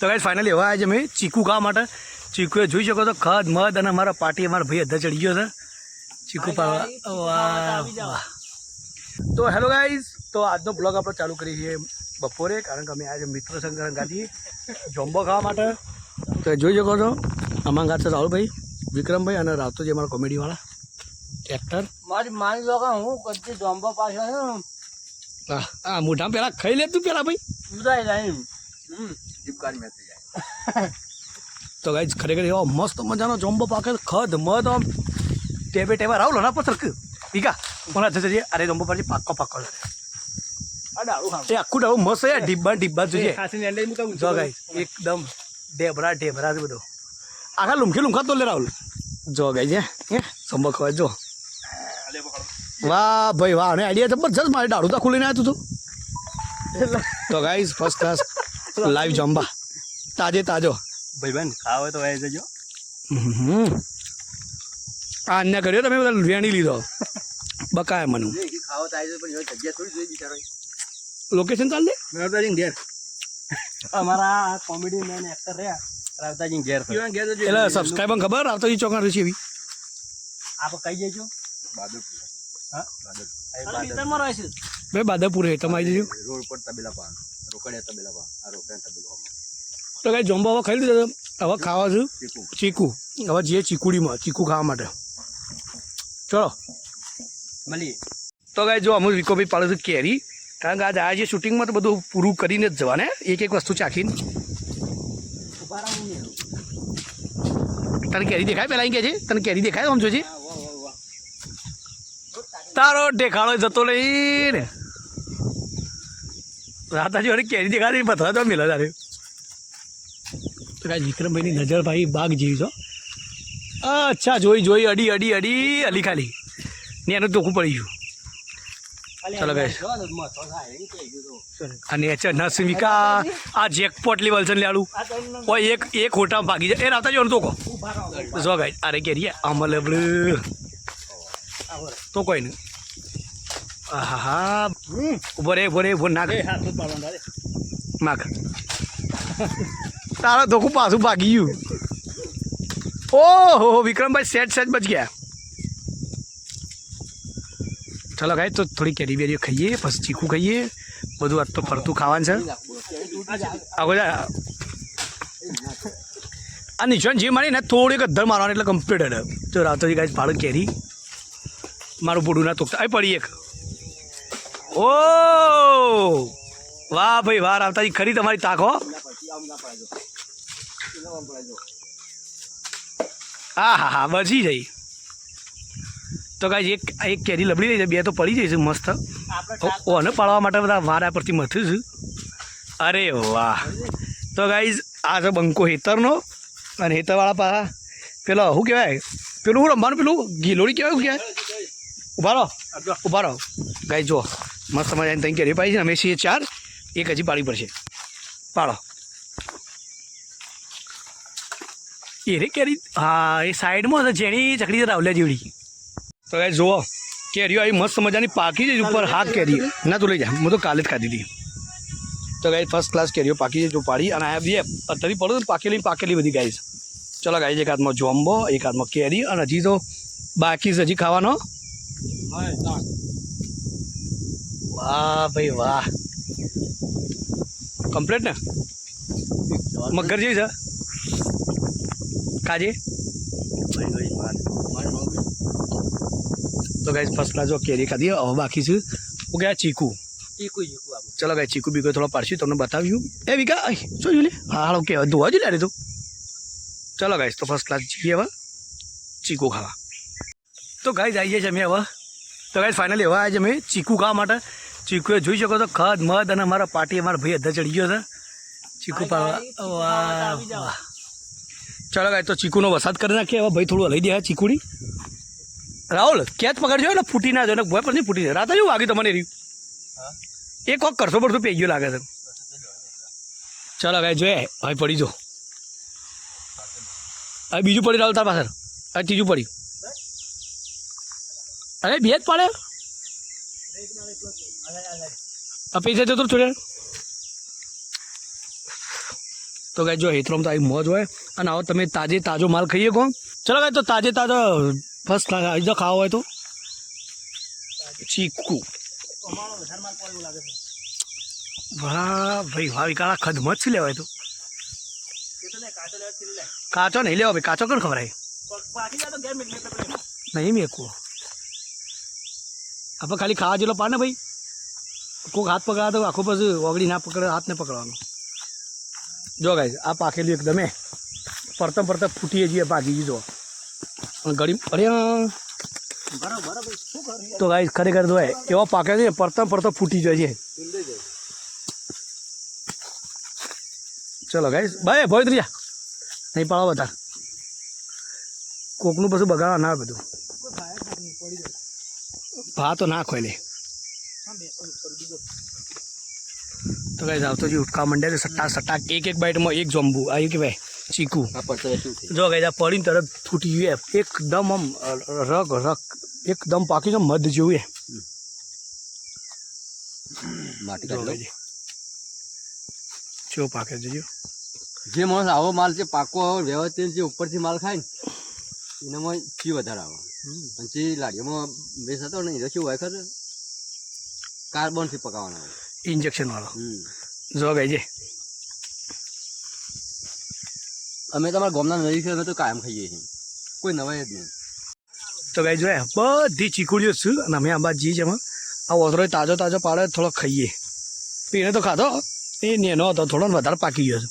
તો guys finally હવે આજે મેં ચીકુ ખાવા માટે ચીકુએ જોઈ શકો તો ખદ મધ અને અમારા પાર્ટી અમારા ભાઈ અધા ચડી ગયો છે. ચીકુ પાવા વાહ તો હેલો ગાઈઝ તો આજનો બ્લોગ આપણે ચાલુ કરીએ છીએ બપોરે કારણ કે અમે આજે મિત્ર સંગ્રહ ગાંધી જોમ્બો ખાવા માટે. તો જોઈ શકો છો અમારા ગાત છે રાહુલભાઈ વિક્રમભાઈ અને રાવતોજી અમારા કોમેડીવાળા એક્ટર મારી માની લો કે હું કદી જોમ્બો પાછળ હા મોઢામાં પહેલાં ખાઈ લે તું પહેલાં ભાઈ. ઉદાય જાય જીપકારી મેં જાય. તો ગાઈઝ ખરેખર એવો મસ્ત મજાનો જોમ્બો પાકે. ખદ મધ આમ ટેબે ટેબા રાહુલ ના પથર કે? વીકા મને જશે અરે જોમ્બો પાછી પાક્કો પાકો ડાળું ખાવ એ આખું ડાળું મસ્ત છે ડિબ્બા ડિબ્બા જોઈએ ખાસી ને હું તો જો ગાઈસ એકદમ ઢેબરા ઢેબરા છે બધો. આખા લુમખી લુમખા તો લે. રાહુલ જો ગાઈસ હે હે સંબક હોય જો. વાહ ભાઈ વાહ અને આઈડિયા જબરજસ્ત મારે ડાળું તો ખુલીને આવ્યું તું તો. ગાઈઝ ફર્સ્ટ ક્લાસ લાઈવ જંબા. તાજે તાજો. ભાઈ બેન ખાવ તો આવી જજો આ અન્ય કર્યો તમે બધા વેણી લીધો. બકાય મને. ખાવ તો આવી પણ જગ્યા થોડી જોઈ બિચારો લોકેશન ચાલ દે. રાવતાજી ઘેર. અમારા કોમેડી મેન એક્ટર રહ્યા. રાવતાજી ઘેર એટલે સબસ્ક્રાઈબર ખબર? રાવતાજી ઈ ચોકણ રહેશે એવી. આપ કઈ જજો બાદરપુર. હા? બાદરપુર. ભાઈ બાદરપુર હે તમે આવી જજો રોડ પર તબેલા પાન રોકડિયા તબેલામાં આ રોકડિયા તબેલામાં તો કઈ જમ્બો હવે ખાઈ લીધો હવે ખાવા છું. ચીકુ. હવે જઈએ ચીકુડીમાં ચીકુ ખાવા માટે. ચલો. મળીએ તો કાંઈ જો અમુક વિકોભાઈ પાડે છે કેરી. કારણ કે આજે આજે શૂટિંગમાં તો બધું પૂરું કરીને જ જવાને. એક એક વસ્તુ ચાખીને. તને કેરી દેખાય પહેલાં કે છે? તને કેરી દેખાય આમ જોજે તારો દેખાડો જતો નહીં ને. રાતાજી વાળી કેરી દેખાડી પથરા તો મિલા તારે. તો કાંઈ વિક્રમભાઈની નજર ભાઈ બાગ જેવી છો અચ્છા જોઈ જોઈ અડી અડી અડી અલી ખાલી. ને એનું ટોકું પડી ગયું. ચાલો guys. અને અચ્છા નસમિકા આ જેકપોટ લેવલ છે લેડું. ઓય એક એક ખોટા ભાગી જાય. એ રાતા જોવાનું તો કહો. જો ગાઈ અરે કેરી અમલ તો કોઈ નહીં. આહા ઊભો રે ઊભો રે ઊભો નાખ તારા ધોખું ધોકું પાછું ભાગી ગયું. ઓહો વિક્રમભાઈ સેટ સેટ બચ ગયા. ચલો ગાય તો થોડી કેરી બેરીઓ ખાઈએ પછી ચીકું ખાઈએ. બધું આજ તો ફરતું ખાવાનું છે. આગો જા. આ નિશાન જે મારી ને થોડીક અધર મારવાની એટલે કમ્પ્લીટ હડે જો રાતોજી ગાય ભાડું કેરી. મારું પૂડું ના તોકતા આ પડી એક. ઓ! વાહ ભાઈ વાહ રાવતાજી ખરી તમારી તાકો હા. હા હા બચી જઈ. તો કાંઈ એક એક કેરી લબડી રહી છે બે તો પડી જાય છે મસ્ત ઓને પાડવા માટે બધા વારા પરથી મથું છું. અરે વાહ. તો ગાઈઝ આ છે બંકો હેતરનો અને હેતરવાળા પાછા પેલો શું કહેવાય? પેલું હું રમવાનું? પેલું ગીલોડી કહેવાય શું કહેવાય? ઊભા રહો. ઊભા રહો. ગાઈ જો મસ્ત મજાની ત્યાં કેરી પાડી છે અમે છીએ ચાર, એક હજી પાડી પડશે. પાડો. એ રે કેરી, હા, એ સાઈડમાં હતા જેની ચકડી રાવલે જેવડી. તો એ જુઓ, કેરીઓ આવી મસ્ત મજાની પાકી છે, ઉપર હાથ કેરી. ના, તું લઈ જા. હું તો કાલે જ ખાધી હતી. તો ગાઈ ફર્સ્ટ ક્લાસ કેરીઓ પાકી છે, જો પાડી. અને આ બે અત્યારે પડો ને, પાકેલી પાકેલી બધી ગાઈ છે ચલો ગાઈ એક હાથમાં જોમ્બો એક હાથમાં કેરી, અને હજી તો બાકી છે, હજી ખાવાનો. વાહ ભાઈ વાહ. કમ્પ્લેટ ને? મગર જેવી છે? કાજે? તો ગાઈ ફર્સ્ટ ક્લાસ જો કેરી ખાધી હવે બાકી છે હું ગયા ચીકુ ચીકુ ચીકુ ચલો ગાઈ ચીકુ બીકુ થોડો પાડશું તમને બતાવ્યું. એ વિકા શું જોઈ લે? હા હાલો કે ધોવા જ લે તું? ચલો ગાઈશ તો ફર્સ્ટ ક્લાસ જઈએ હવે. ચીકુ ખાવા. તો ગાઈસ આવી છીએ છે અમે હવે. તો ગાઈસ ફાઇનલી હવે આજે અમે ચીકુ ખાવા માટે ચીકુએ જોઈ શકો તો ખદ મધ અને અમારા પાટી અમારા ભાઈ અધા ચડી ગયો છે. ચીકુ વાહ ચલો તો ચીકુનો વરસાદ કરી નાખીએ. હવે ભાઈ થોડું લઈ દે ચીકુડી રાહુલ કેચ પકડજો એટલે ફૂટી ના જાય ભય પર નહીં ફૂટી જાય. રાતે જેવું વાગ્યું તમને રહ્યું? એક વખત કરશો પડશું પી ગયું લાગે છે. ચાલો ગાય જોઈએ. હવે પડી જો. હવે બીજું પડી રાહુલ તાર પાછળ. હવે ત્રીજું પડ્યું. અરે જ પડે? પૈસા જતો છોડે તો ગાય જો હેતરોમ તો આવી મોજ હોય. અને આવો તમે તાજે તાજો માલ ખાઈએ કહો ચલો ગાય તો તાજે તાજો ફર્સ્ટ આવી જો ખાવો હોય તો. ચીકુ. વાહ ભાઈ વાહ વિકાળા ખદમત છે લેવાય તો? કાચો નહીં લેવો ભાઈ કાચો કોણ ખવડાય નહીં મેકવો આપણે ખાલી ખાવા જેટલો પા ને ભાઈ કોઈક હાથ પકડા તો આખો પછી ઓગળી ના પકડે હાથ ને પકડવાનો જો ગાય આ પાકેલું એકદમ એ પરતમ પરતમ ફૂટીએ જઈએ પાકી જો અને ગળી અરે તો ગાય ખરેખર તો હોય એવો પાકે છે પરતમ પરતમ ફૂટી જાય છે ચલો ગાય ભાઈ ભોય ત્રીજા નહીં પાડો બધા કોકનું પછી બગાડવા ના આવે બધું ભા તો ના ખોલે તો કઈ આવતો જે ઉટકા મંડ્યા છે સટ્ટા સટ્ટા એક એક બાઈટમાં એક જોંબુ. આ કે ભાઈ ચીકુ. જો કઈ પડીને તરત ફૂટી ગયું એકદમ આમ રગ રગ એકદમ પાકી છે મધ જેવું એ જો પાકે જોયું જે. માણસ આવો માલ છે પાકો વ્યવસ્થિત જે ઉપરથી માલ ખાય ને એનામાં ચી વધારે આવે. અને જે લાડીઓમાં બેસ હતો ને એ શું હોય ખબર કાર્બનથી પકાવવાનો આવે ઇન્જેક્શન વાળો. જો ગઈ છે અમે તમારા ગામના નજીક અમે તો કાયમ ખાઈએ છીએ. કોઈ નવાઈ જ નહીં. તો કઈ જોયા બધી ચીકુડીઓ છું અને અમે આંબા જી છે એમાં આ ઓથરો તાજો તાજો પાડે થોડો ખાઈએ. પીણે તો ખાધો. એ નેનો હતો થોડો વધારે પાકી ગયો છે.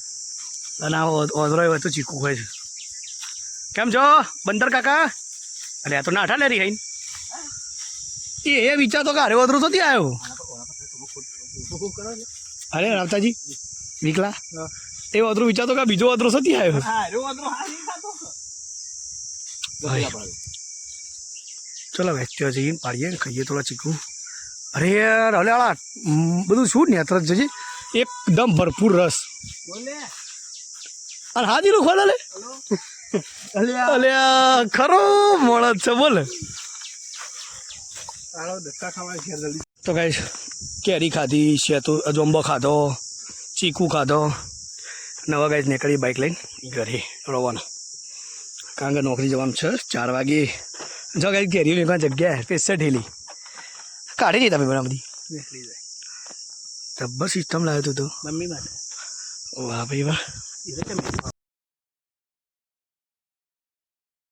અને આ ઓથરો હોય તો ચીકુ ખાય છે. કેમ છો? બંદર કાકા? અરે, આ તો નાઠા લેરી ખાઈને એ એ વિચારતો તો અરે ઓથરો તો ત્યાં આવ્યો. અરે, રાવતાજી નીકળા એ ઓથરો વિચારતો તો કા બીજો ઓથરો સતી આવ્યો. ચલો ત્યાં જઈને પાડીએ, ખાઈએ થોડા ચીકુ. અરે, યાર હલે બધું શું ને તરત જજે એકદમ ભરપૂર રસ. અને હા દીરું ખોલે લે. અલે ખરો મોળદ છે બોલ. તો કઈ કેરી ખાધી શેતુ અજોંબો ખાધો ચીકુ ખાધો. નવા ગાઈસ નીકળી બાઇક લઈને ઘરે રવાના. કારણ કે નોકરી જવાનું છે ચાર વાગે. જો કઈ કેરી લેવા જગ્યા પેસે ઠેલી કાઢી દીધા ભાઈ બધી જબ્બર સિસ્ટમ લાવ્યો તું તો. મમ્મી માટે. વાહ ભાઈ વાહ. 有一个名号。